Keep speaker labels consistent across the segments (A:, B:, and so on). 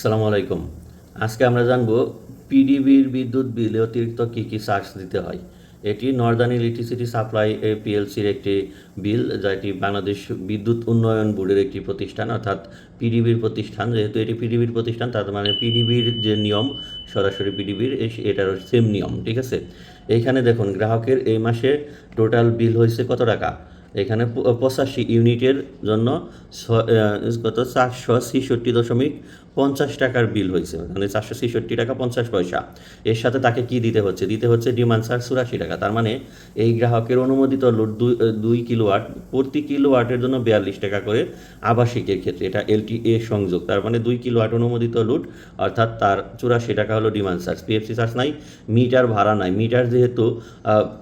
A: আসসালামু আলাইকুম। আজকে আমরা জানব পিডিবির বিদ্যুৎ বিলে অতিরিক্ত কী কী চার্জ দিতে হয়। এটি নর্দার্ন ইলেকট্রিসিটি সাপ্লাই এ পিএলসির একটি বিল, যা এটি বাংলাদেশ বিদ্যুৎ উন্নয়ন বোর্ডের একটি প্রতিষ্ঠান, অর্থাৎ পিডিবির প্রতিষ্ঠান। যেহেতু এটি পিডিবির প্রতিষ্ঠান, তার মানে পিডিবির যে নিয়ম, সরাসরি পিডিবির এটারও সেম নিয়ম, ঠিক আছে? এইখানে দেখুন, গ্রাহকের এই মাসে টোটাল বিল হয়েছে কত টাকা? এখানে পঁচাশি ইউনিটের জন্য কত? চারশো ছেষট্টি দশমিক পঞ্চাশ টাকার বিল হয়েছে। মানে চারশো ছেষট্টি টাকা পঞ্চাশ পয়সা। এর সাথে তাকে কি দিতে হচ্ছে? দিতে হচ্ছে ডিমান্ড চার্জ চুরাশি টাকা। তার মানে এই গ্রাহকের অনুমোদিত লোড দুই দুই কিলোওয়াট প্রতি কিলোওয়াটের জন্য বিয়াল্লিশ টাকা করে আবাসিকের ক্ষেত্রে। এটা এলটিএ সংযোগ। তার মানে দুই কিলোওয়াট অনুমোদিত লোড অর্থাৎ তার চুরাশি টাকা হলো ডিমান্ড চার্জ পিএফসি চার্জ নাই মিটার ভাড়া নাই। মিটার যেহেতু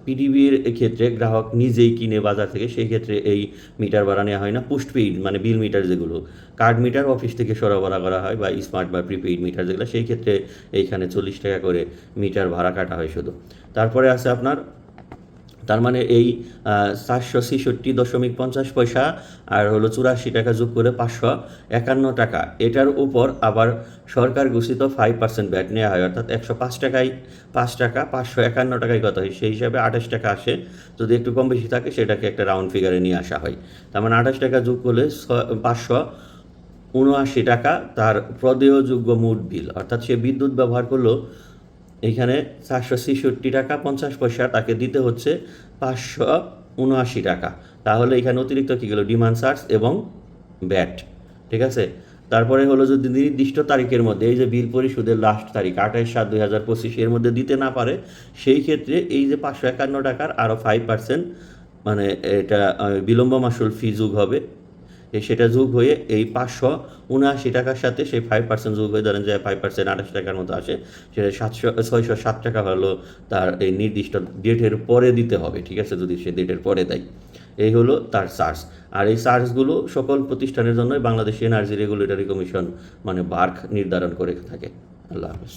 A: পিডিবির ক্ষেত্রে গ্রাহক নিজেই কিনে বাজার থেকে সেই ক্ষেত্রে এই মিটার ভাড়া নেওয়া হয় না পোস্টপেইড মানে বিল মিটার যেগুলো। কার্ড মিটার অফিস থেকে সরবরাহ করা হয় বা স্মার্ট বা প্রিপেইড মিটার যেগুলো, সেই ক্ষেত্রে এইখানে চল্লিশ টাকা করে মিটার ভাড়া কাটা হয় শুধু। তারপরে আছে আপনার তার মানে এই চারশো ছেষট্টি দশমিক পঞ্চাশ পয়সা আর হলো চুরাশি টাকা যোগ করে পাঁচশো একান্ন টাকা। এটার উপর আবার সরকার ঘোষিত ফাইভ পার্সেন্ট ব্যাট নেওয়া হয়। অর্থাৎ একশো পাঁচ টাকায় পাঁচ টাকা, পাঁচশো একান্ন টাকায় কত হয়? সেই হিসাবে আঠাশ টাকা আসে। যদি একটু কম বেশি থাকে, সেটাকে একটা রাউন্ড ফিগারে নিয়ে আসা হয়। তার মানে আঠাশ টাকা যোগ করলে পাঁচশো উনআশি টাকা তার প্রদেয়যোগ্য মোট বিল অর্থাৎ সে বিদ্যুৎ ব্যবহার করল এখানে চারশো ছেষট্টি টাকা, পঞ্চাশ পয়সা তাকে দিতে হচ্ছে পাঁচশো উনআশি টাকা। তাহলে এখানে অতিরিক্ত কী গেলো? ডিমান্ড চার্জ এবং ব্যাট, ঠিক আছে? তারপরে হলো যদি নির্দিষ্ট তারিখের মধ্যে, এই যে বিল পরিশোধের লাস্ট তারিখ, আঠাশ সাত দুই হাজার পঁচিশ, এর মধ্যে দিতে না পারে, সেই ক্ষেত্রে এই যে পাঁচশো একান্ন টাকার আরও ফাইভ পার্সেন্ট মানে এটা বিলম্ব মাসুল ফি যোগ হবে। সেটা যোগ হয়ে এই পাঁচশো উনআশি টাকার সাথে সেই ফাইভ পার্সেন্ট যোগ হয়ে ধরেন যে ফাইভ পার্সেন্ট আঠাশ টাকার মতো আসে, সেটা সাতশো ছয়শো সাত টাকা হলো তার এই নির্দিষ্ট ডেটের পরে দিতে হবে, ঠিক আছে? যদি সে ডেটের পরে দেয়। এই হলো তার চার্জ আর এই চার্জগুলো সকল প্রতিষ্ঠানের জন্যই বাংলাদেশ এনার্জি রেগুলেটরি কমিশন মানে বার্ক নির্ধারণ করে থাকে। আল্লাহ হাফেজ।